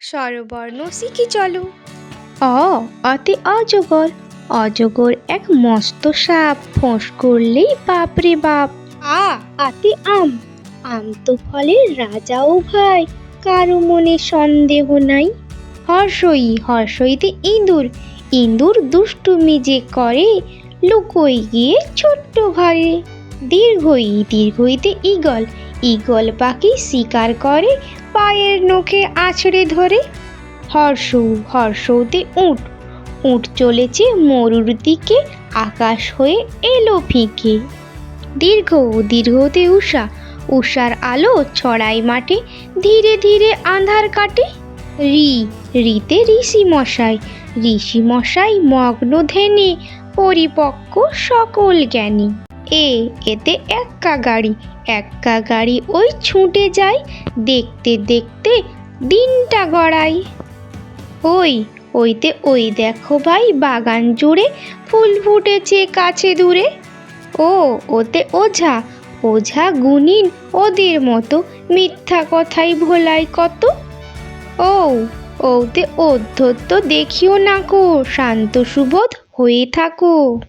স্বরবর্ণ শিখি চলো। অ, অতে অজগর। অজগর এক মস্ত সাপ। ফোঁস করলেই বাপরে বাপ। আ আতে আম। আম তো ফলের রাজা ও ভাই। কারও মনে সন্দেহ নাই। হর্ষই, হর্ষইতে ইঁদুর। ইঁদুর দুষ্টুমি যে করে লুকোই গিয়ে ছোট্ট ঘরে। দীর্ঘই দীর্ঘইতে ঈগল। ঈগল পাখি শিকার করে পায়ের নখে আছড়ে ধরে। হর্ষ, হর্ষতে উট উট চলেছে মরুর দিকে, আকাশ হয়ে এলো ফিকে। দীর্ঘ দীর্ঘতে উষা, উষার আলো ছড়াই মাঠে, ধীরে ধীরে আন্ধার কাটে। রি, রিতে ঋষি মশাই ঋষি মশাই মগ্ন ধ্যানে, পরিপক্ক সকল জ্ঞানী। এ, এতে এক্কা গাড়ি এক্কা গাড়ি ওই ছুটে যায়, দেখতে দেখতে দিনটা গড়াই ওই, ওইতে ওই দেখো ভাই বাগান জুড়ে ফুল ফুটেছে কাছে দূরে। ও, ওতে ওঝা ওঝা গুনিন ওদের মতো, মিথ্যা কথাই ভোলাই কত। ও ওতে অধ্যত্ত দেখিও না কো, শান্ত সুবোধ হয়ে থাকো।